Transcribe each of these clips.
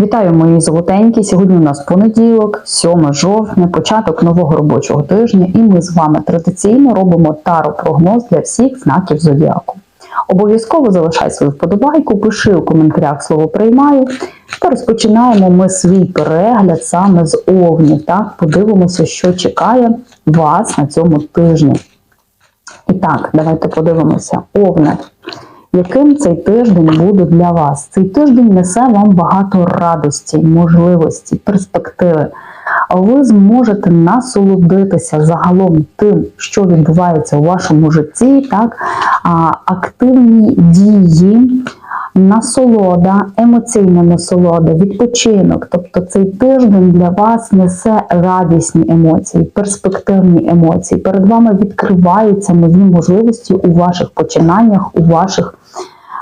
Вітаю, мої золотенькі. Сьогодні у нас понеділок, 7 жовтня, початок нового робочого тижня, і ми з вами традиційно робимо таро-прогноз для всіх знаків зодіаку. Обов'язково залишай свою вподобайку, пиши у коментарях слово приймаю. Та розпочинаємо ми свій перегляд саме з овнів. Так, подивимося, що чекає вас на цьому тижні. І так, давайте подивимося. Овне. Яким цей тиждень буде для вас? Цей тиждень несе вам багато радості, можливості, перспективи. Ви зможете насолодитися загалом тим, що відбувається у вашому житті, так? Активні дії, насолода, емоційна насолода, відпочинок. Тобто цей тиждень для вас несе радісні емоції, перспективні емоції. Перед вами відкриваються нові можливості у ваших починаннях, у ваших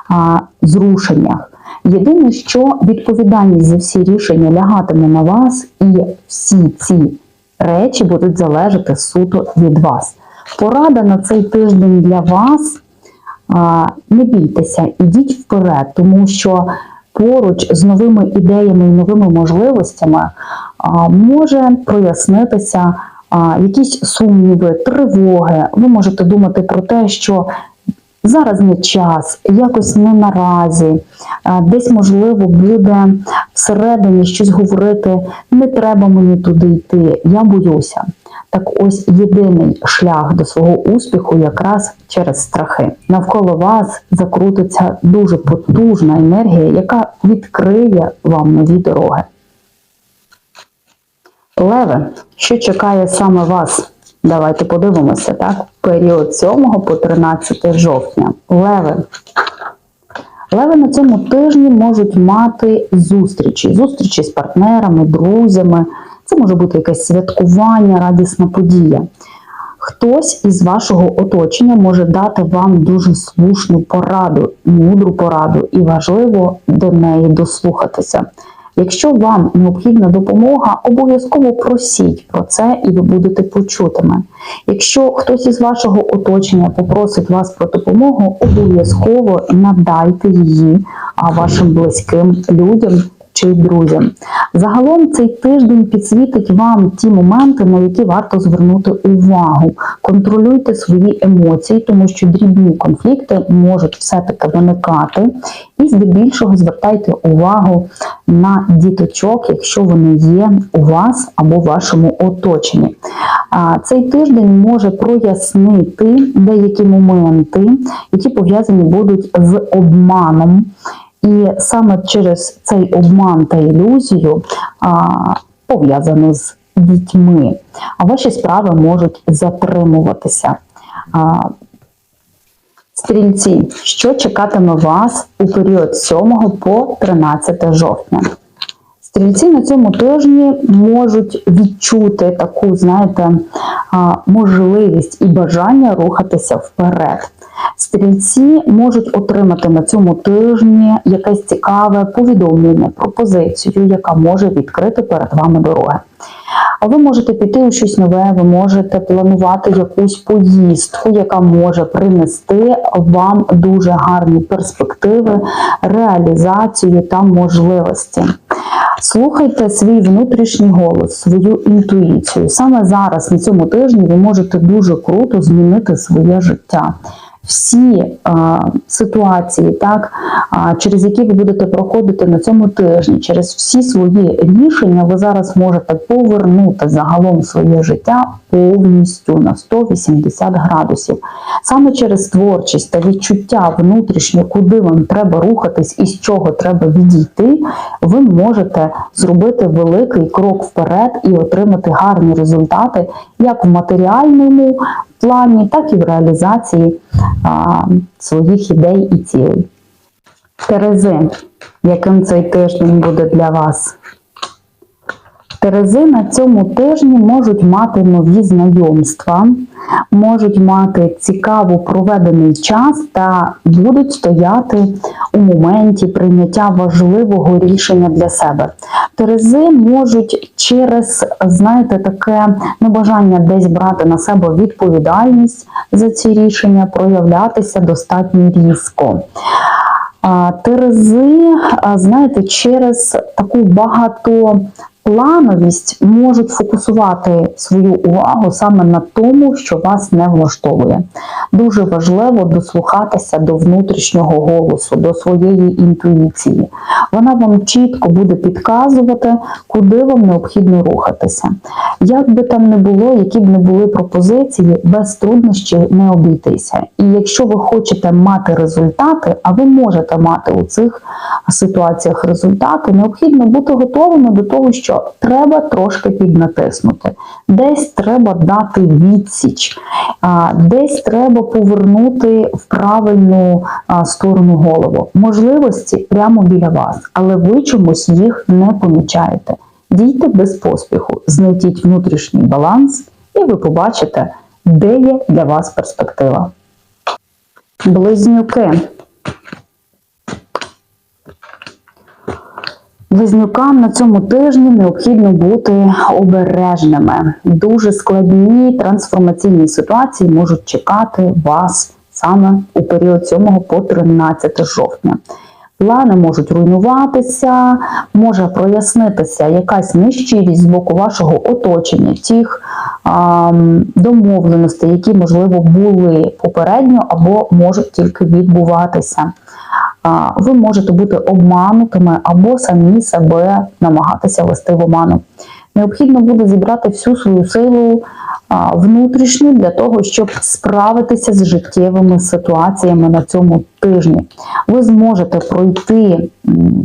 а, зрушеннях. Єдине, що відповідальність за всі рішення лягатиме на вас, і всі ці речі будуть залежати суто від вас. Порада на цей тиждень для вас. Не бійтеся, ідіть вперед, тому що поруч з новими ідеями і новими можливостями може прояснитися якісь сумніви, тривоги. Ви можете думати про те, що Зараз не час, якось не наразі. Десь, можливо, буде всередині щось говорити, не треба мені туди йти, я боюся. Так ось єдиний шлях до свого успіху якраз через страхи. Навколо вас закрутиться дуже потужна енергія, яка відкриє вам нові дороги. Леве, що чекає саме вас? Давайте подивимося, так? Період 7 по 13 жовтня. Леви. Леви на цьому тижні можуть мати зустрічі. Зустрічі з партнерами, друзями. Це може бути якесь святкування, радісна подія. Хтось із вашого оточення може дати вам дуже слушну пораду, мудру пораду, і важливо до неї дослухатися. Якщо вам необхідна допомога, обов'язково просіть про це і ви будете почутими. Якщо хтось із вашого оточення попросить вас про допомогу, обов'язково надайте її вашим близьким людям чи друзям. Загалом цей тиждень підсвітить вам ті моменти, на які варто звернути увагу. Контролюйте свої емоції, тому що дрібні конфлікти можуть все-таки виникати. І здебільшого звертайте увагу на діточок, якщо вони є у вас або в вашому оточенні. Цей тиждень може прояснити деякі моменти, які пов'язані будуть з обманом. І саме через цей обман та ілюзію, пов'язану з дітьми, ваші справи можуть затримуватися. Стрільці, що чекатиме вас у період 7 по 13 жовтня? Стрільці на цьому тижні можуть відчути таку, знаєте, можливість і бажання рухатися вперед. Стрільці можуть отримати на цьому тижні якесь цікаве повідомлення, пропозицію, яка може відкрити перед вами дороги. А ви можете піти у щось нове, ви можете планувати якусь поїздку, яка може принести вам дуже гарні перспективи, реалізацію та можливості. Слухайте свій внутрішній голос, свою інтуїцію. Саме зараз, на цьому тижні, ви можете дуже круто змінити своє життя. Всі а, ситуації, так, а, через які ви будете проходити на цьому тижні, через всі свої рішення, ви зараз можете повернути загалом своє життя повністю на 180 градусів. Саме через творчість та відчуття внутрішнє, куди вам треба рухатись і з чого треба відійти, ви можете зробити великий крок вперед і отримати гарні результати як в матеріальному плані, так і в реалізації а, своїх ідей і цілей. Терези, яким цей тиждень буде для вас? Терези на цьому тижні можуть мати нові знайомства, можуть мати цікаво проведений час та будуть стояти у моменті прийняття важливого рішення для себе. Терези можуть через, знаєте, таке небажання десь брати на себе відповідальність за ці рішення, проявлятися достатньо різко. Терези, знаєте, через таку багатоплановість можуть фокусувати свою увагу саме на тому, що вас не влаштовує. Дуже важливо дослухатися до внутрішнього голосу, до своєї інтуїції. Вона вам чітко буде підказувати, куди вам необхідно рухатися. Як би там не було, які б не були пропозиції, без труднощів не обійтися. І якщо ви хочете мати результати, а ви можете мати у цих ситуаціях результати, необхідно бути готовими до того, що треба трошки піднатиснути, десь треба дати відсіч, десь треба повернути в правильну сторону голову. Можливості прямо біля вас, але ви чомусь їх не помічаєте. Дійте без поспіху, знайдіть внутрішній баланс, і ви побачите, де є для вас перспектива. Близнюки. Близнюкам на цьому тижні необхідно бути обережними. Дуже складні трансформаційні ситуації можуть чекати вас саме у період 7 по 13 жовтня. Плани можуть руйнуватися, може прояснитися якась нещирість з боку вашого оточення, тих а, домовленостей, які, можливо, були попередньо або можуть тільки відбуватися. Ви можете бути обманутими або самі себе намагатися вести в оману. Необхідно буде зібрати всю свою силу внутрішню для того, щоб справитися з життєвими ситуаціями на цьому тижні. Ви зможете пройти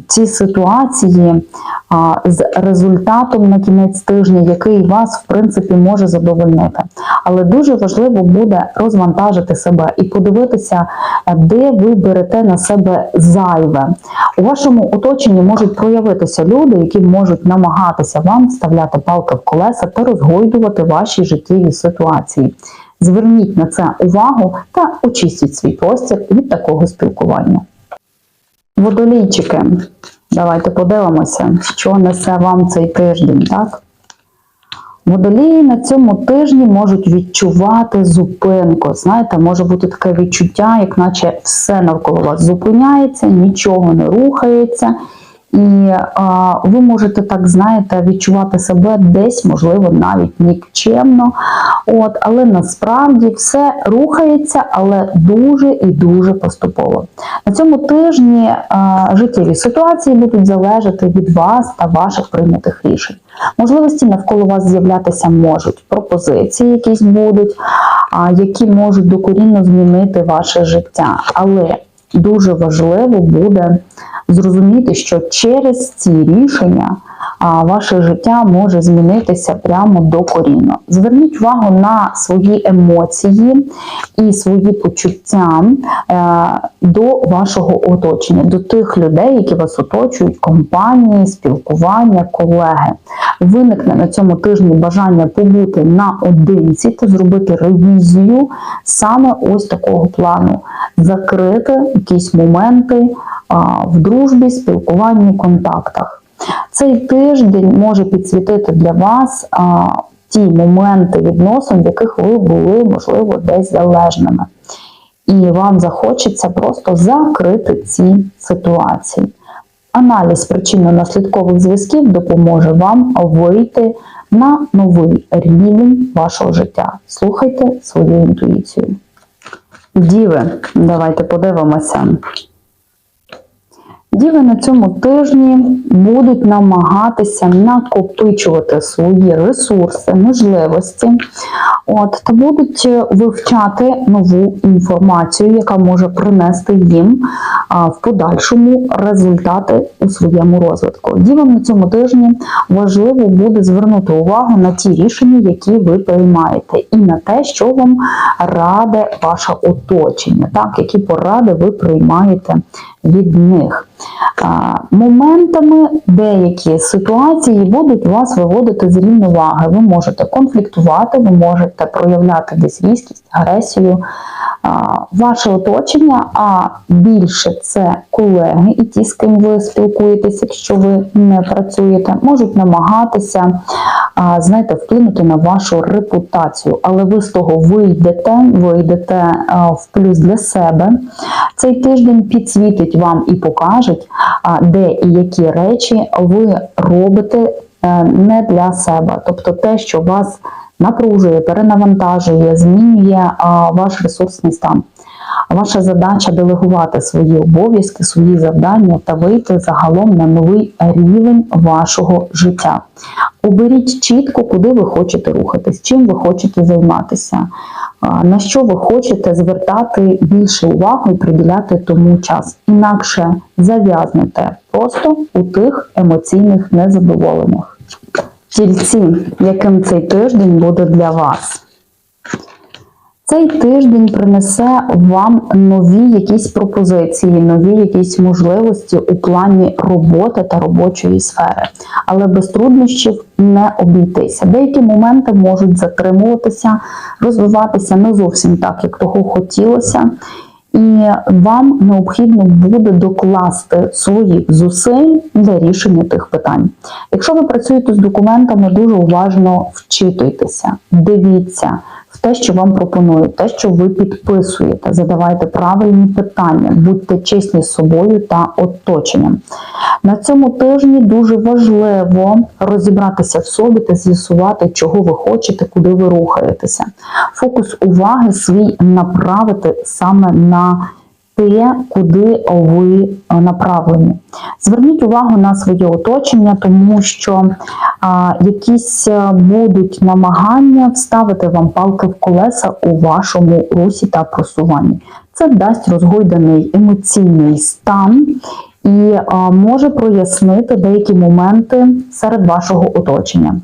ці ситуації а, з результатом на кінець тижня, який вас, в принципі, може задовольнити. Але дуже важливо буде розвантажити себе і подивитися, е, де ви берете на себе зайве. У вашому оточенні можуть проявитися люди, які можуть намагатися вам вставляти палки в колеса та розгойдувати ваші життєві ситуації. Зверніть на це увагу та очистіть свій простір від такого спілкування. Водолійчики, давайте подивимося, що несе вам цей тиждень, так? Водолії на цьому тижні можуть відчувати зупинку. Знаєте, може бути таке відчуття, як наче все навколо вас зупиняється, нічого не рухається. І а, ви можете так, знаєте, відчувати себе десь, можливо, навіть нікчемно. От, але насправді все рухається, але дуже і дуже поступово. На цьому тижні а, життєві ситуації будуть залежати від вас та ваших прийнятих рішень. Можливості навколо вас з'являтися можуть, пропозиції якісь будуть, а, які можуть докорінно змінити ваше життя. Але дуже важливо буде зрозуміти, що через ці рішення ваше життя може змінитися прямо докорінно. Зверніть увагу на свої емоції і свої почуття е, до вашого оточення, до тих людей, які вас оточують, компанії, спілкування, колеги. Виникне на цьому тижні бажання побути наодинці та зробити ревізію саме ось такого плану, закрити якісь моменти в дружбі, спілкуванні, контактах. Цей тиждень може підсвітити для вас а, ті моменти відносин, в яких ви були, можливо, десь залежними. І вам захочеться просто закрити ці ситуації. Аналіз причинно-наслідкових зв'язків допоможе вам вийти на новий рівень вашого життя. Слухайте свою інтуїцію. Діви, давайте подивимося. Діви на цьому тижні будуть намагатися накопичувати свої ресурси, можливості, от, та будуть вивчати нову інформацію, яка може принести їм а, в подальшому результати у своєму розвитку. Дівам на цьому тижні важливо буде звернути увагу на ті рішення, які ви приймаєте, і на те, що вам раде ваше оточення, так, які поради ви приймаєте від них. Моментами деякі ситуації будуть вас виводити з рівноваги. Ви можете конфліктувати, ви можете проявляти десь різкість агресію. Ваше оточення, а більше це колеги і ті, з ким ви спілкуєтесь, якщо ви не працюєте, можуть намагатися знаєте, вплинути на вашу репутацію, але ви з того вийдете, вийдете в плюс для себе. Цей тиждень підсвітить вам і покажуть, де і які речі ви робите е, не для себе. Тобто те, що вас напружує, перенавантажує, змінює ваш ресурсний стан. Ваша задача делегувати свої обов'язки, свої завдання та вийти загалом на новий рівень вашого життя. Оберіть чітко, куди ви хочете рухатись, чим ви хочете займатися, на що ви хочете звертати більше уваги і приділяти тому час. Інакше зав'язнете просто у тих емоційних незадоволеннях. Тільці, яким цей тиждень буде для вас. Цей тиждень принесе вам нові якісь пропозиції, нові якісь можливості у плані роботи та робочої сфери, але без труднощів не обійтися. Деякі моменти можуть затримуватися, розвиватися не зовсім так, як того хотілося. І вам необхідно буде докласти своїх зусиль для рішення тих питань. Якщо ви працюєте з документами, дуже уважно вчитуйтеся, дивіться те, що вам пропонують, те, що ви підписуєте, задавайте правильні питання, будьте чесні з собою та оточенням. На цьому тижні дуже важливо розібратися в собі та з'ясувати, чого ви хочете, куди ви рухаєтеся. Фокус уваги свій направити саме на те, куди ви е, направлені. Зверніть увагу на своє оточення, тому що а, якісь е, будуть намагання вставити вам палки в колеса у вашому русі та просуванні. Це дасть розгойданий емоційний стан і може прояснити деякі моменти серед вашого оточення.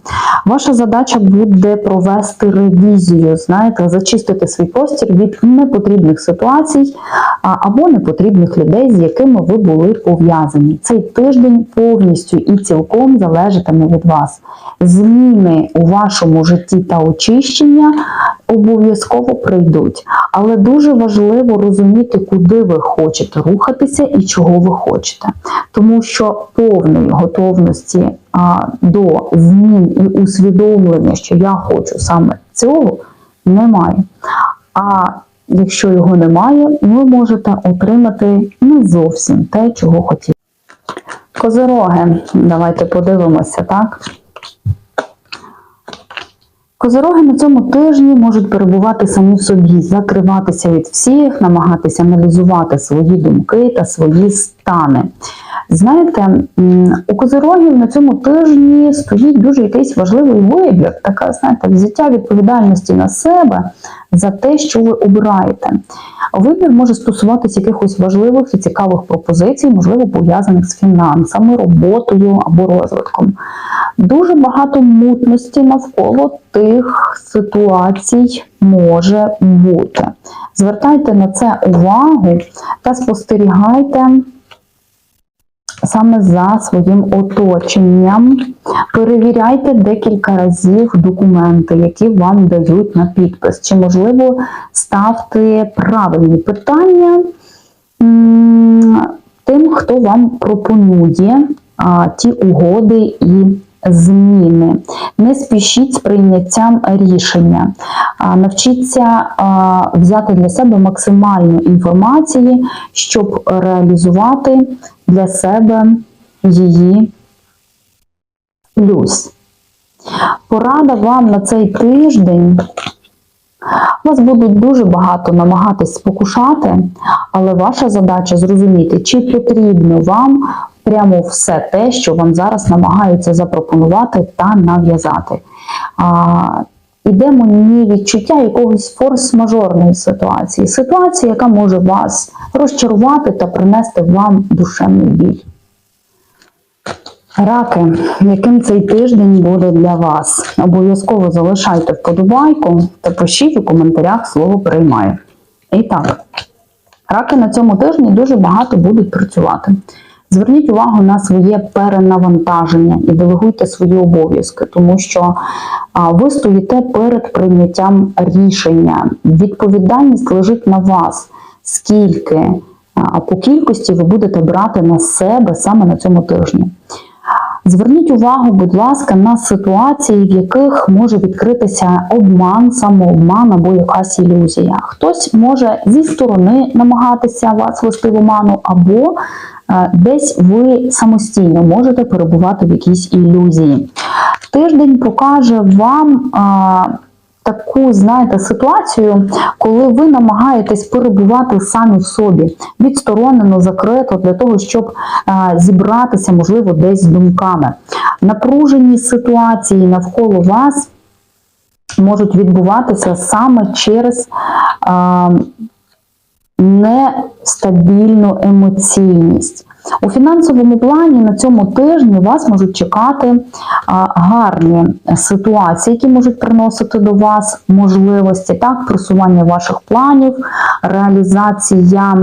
Ваша задача буде провести ревізію, знаєте, зачистити свій простір від непотрібних ситуацій або непотрібних людей, з якими ви були пов'язані. Цей тиждень повністю і цілком залежатиме від вас. Зміни у вашому житті та очищення обов'язково прийдуть, але дуже важливо розуміти, куди ви хочете рухатися і чого ви хочете, тому що повної готовності а, до змін і усвідомлення, що я хочу саме цього, немає. А якщо його немає, ви можете отримати не зовсім те, чого хотіли. Козироги, давайте подивимося, так? Козироги на цьому тижні можуть перебувати самі в собі, закриватися від всіх, намагатися аналізувати свої думки та свої стани. Знаєте, у козирогів на цьому тижні стоїть дуже якийсь важливий вибір, така, знаєте, взяття відповідальності на себе за те, що ви обираєте. Вибір може стосуватися якихось важливих і цікавих пропозицій, можливо, пов'язаних з фінансами, роботою або розвитком. Дуже багато мутності навколо тих ситуацій може бути. Звертайте на це увагу та спостерігайте саме за своїм оточенням. Перевіряйте декілька разів документи, які вам дають на підпис. Чи можливо ставте правильні питання тим, хто вам пропонує ті угоди і зміни. Не спішіть з прийняттям рішення. Навчіться взяти для себе максимальну інформації, щоб реалізувати для себе її плюс. Порада вам на цей тиждень. Вас будуть дуже багато намагатись спокушати, але ваша задача зрозуміти, чи потрібно вам прямо все те, що вам зараз намагаються запропонувати та нав'язати. А, Іде мені відчуття якогось форс-мажорної ситуації. Ситуації, яка може вас розчарувати та принести вам душевний біль. Раки, яким цей тиждень буде для вас? Обов'язково залишайте вподобайку та пишіть у коментарях слово приймаю. І так, раки на цьому тижні дуже багато будуть працювати. Зверніть увагу на своє перенавантаження і делегуйте свої обов'язки, тому що ви стоїте перед прийняттям рішення. Відповідальність лежить на вас, скільки по кількості ви будете брати на себе саме на цьому тижні. Зверніть увагу, будь ласка, на ситуації, в яких може відкритися обман, самообман або якась ілюзія. Хтось може зі сторони намагатися вас вести в оману, або е, десь ви самостійно можете перебувати в якійсь ілюзії. Тиждень покаже вам. Таку, знаєте, ситуацію, коли ви намагаєтесь перебувати самі в собі, відсторонено, закрито, для того, щоб е, зібратися, можливо, десь з думками. Напружені ситуації навколо вас можуть відбуватися саме через е, нестабільну емоційність. У фінансовому плані на цьому тижні вас можуть чекати гарні ситуації, які можуть приносити до вас можливості, так, просування ваших планів, реалізація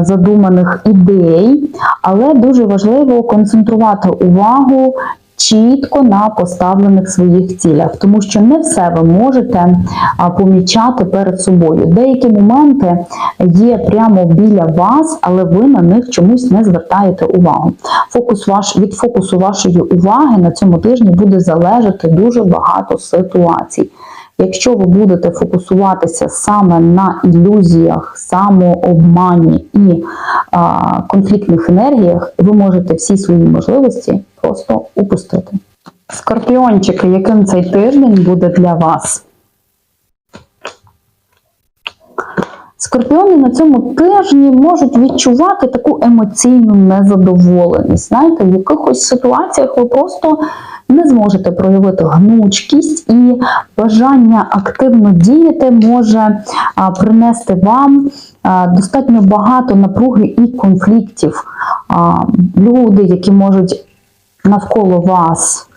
задуманих ідей, але дуже важливо концентрувати увагу чітко на поставлених своїх цілях, тому що не все ви можете помічати перед собою. Деякі моменти є прямо біля вас, але ви на них чомусь не звертаєте увагу. Фокус ваш від фокусу вашої уваги на цьому тижні буде залежати дуже багато ситуацій. Якщо ви будете фокусуватися саме на ілюзіях, самообмані і а, конфліктних енергіях, ви можете всі свої можливості просто упустити. Скорпіончики, яким цей тиждень буде для вас? Скорпіони на цьому тижні можуть відчувати таку емоційну незадоволеність. Знаєте, в якихось ситуаціях ви просто не зможете проявити гнучкість і бажання активно діяти може принести вам достатньо багато напруги і конфліктів. Люди, які можуть навколо вас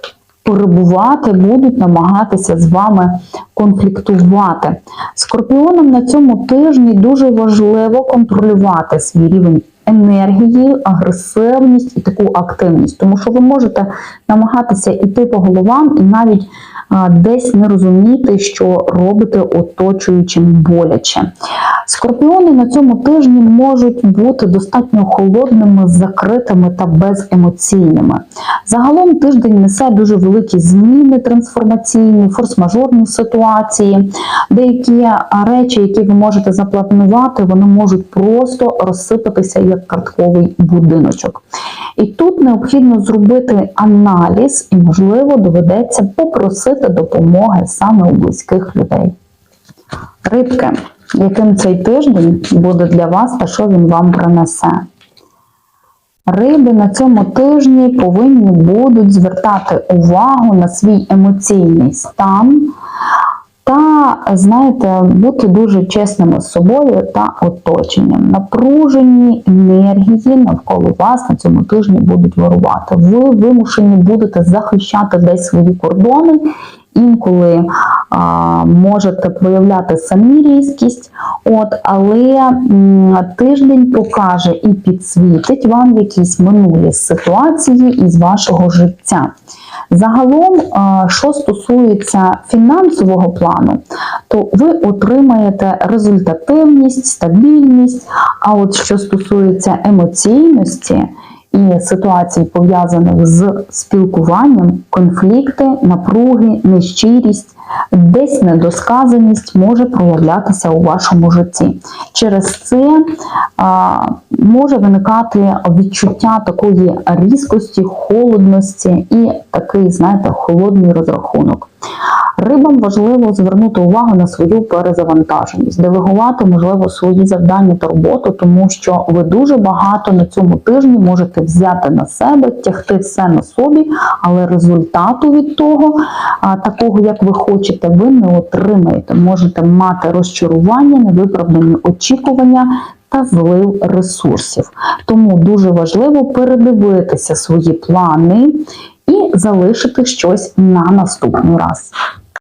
перебувати, будуть намагатися з вами конфліктувати. Скорпіонам на цьому тижні дуже важливо контролювати свій рівень енергії, агресивність і таку активність, тому що ви можете намагатися йти по головам і навіть десь не розуміти, що робите оточуючим боляче. Скорпіони на цьому тижні можуть бути достатньо холодними, закритими та беземоційними. Загалом тиждень несе дуже великі зміни трансформаційні, форс-мажорні ситуації. Деякі речі, які ви можете запланувати, вони можуть просто розсипатися як картковий будиночок. І тут необхідно зробити аналіз, і, можливо, доведеться попросити допомоги саме у близьких людей. Рибки, яким цей тиждень буде для вас та що він вам принесе? Риби на цьому тижні повинні будуть звертати увагу на свій емоційний стан та, знаєте, бути дуже чесними з собою та оточенням. Напружені енергії навколо вас на цьому тижні будуть вирувати. Ви вимушені будете захищати десь свої кордони. Інколи а, можете проявляти самі різкість, от, але м, тиждень покаже і підсвітить вам якісь минулі ситуації із вашого життя. Загалом, що стосується фінансового плану, то ви отримаєте результативність, стабільність. А от що стосується емоційності і ситуацій, пов'язаних з спілкуванням, конфлікти, напруги, нещирість, десь недосказаність може проявлятися у вашому житті. Через це а, може виникати відчуття такої різкості, холодності і такий, знаєте, холодний розрахунок. Рибам важливо звернути увагу на свою перезавантаженість, делегувати, можливо, свої завдання та роботу, тому що ви дуже багато на цьому тижні можете взяти на себе, тягти все на собі, але результату від того, такого, як ви хочете, ви не отримаєте. Можете мати розчарування, невиправдані очікування. Та злив ресурсів. Тому дуже важливо передивитися свої плани і залишити щось на наступний раз.